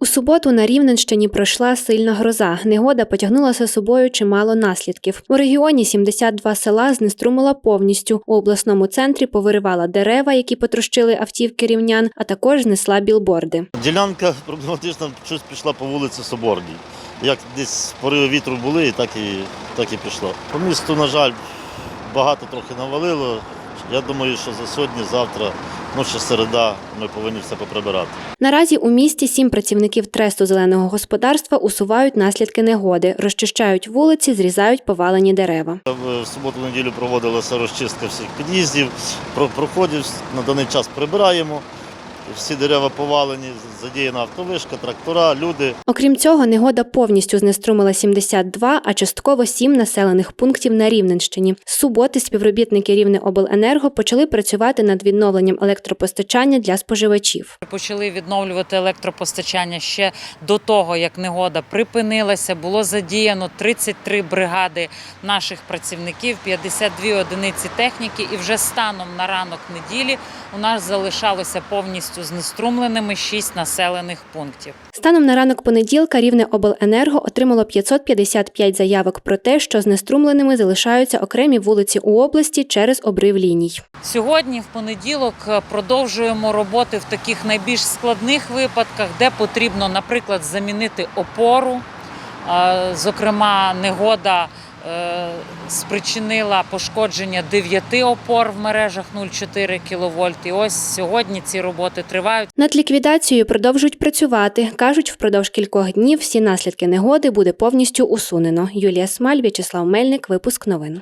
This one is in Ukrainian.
У суботу на Рівненщині пройшла сильна гроза. Негода потягнула за собою чимало наслідків. У регіоні 72 села знеструмила повністю. У обласному центрі повиривала дерева, які потрощили автівки рівнян, а також знесла білборди. Ділянка проблематична щось пішла по вулиці Соборній. Як десь пориви вітру були, так і, так і пішло. По місту, на жаль, багато трохи навалило. Я думаю, що за сьогодні, завтра, ну ще середа, ми повинні все поприбирати. Наразі у місті сім працівників тресту зеленого господарства усувають наслідки негоди, розчищають вулиці, зрізають повалені дерева. В суботу-неділю проводилася розчистка всіх під'їздів, проходів на даний час прибираємо. Всі дерева повалені, задіяна автовишка, трактора, люди. Окрім цього, негода повністю знеструмила 72, а частково 7 населених пунктів на Рівненщині. З суботи співробітники Рівнеобленерго почали працювати над відновленням електропостачання для споживачів. Почали відновлювати електропостачання ще до того, як негода припинилася. Було задіяно 33 бригади наших працівників, 52 одиниці техніки. І вже станом на ранок неділі у нас залишалося повністю знеструмленими 6 населених пунктів. Станом на ранок понеділка Рівнеобленерго отримало 555 заявок про те, що знеструмленими залишаються окремі вулиці у області через обрив ліній. Сьогодні, в понеділок, продовжуємо роботи в таких найбільш складних випадках, де потрібно, наприклад, замінити опору. Зокрема, негода спричинила пошкодження 9 опор в мережах 0,4 кВт. І ось сьогодні ці роботи тривають. Над ліквідацією продовжують працювати. кажуть, впродовж кількох днів всі наслідки негоди буде повністю усунено. Юлія Смаль, В'ячеслав Мельник, випуск новин.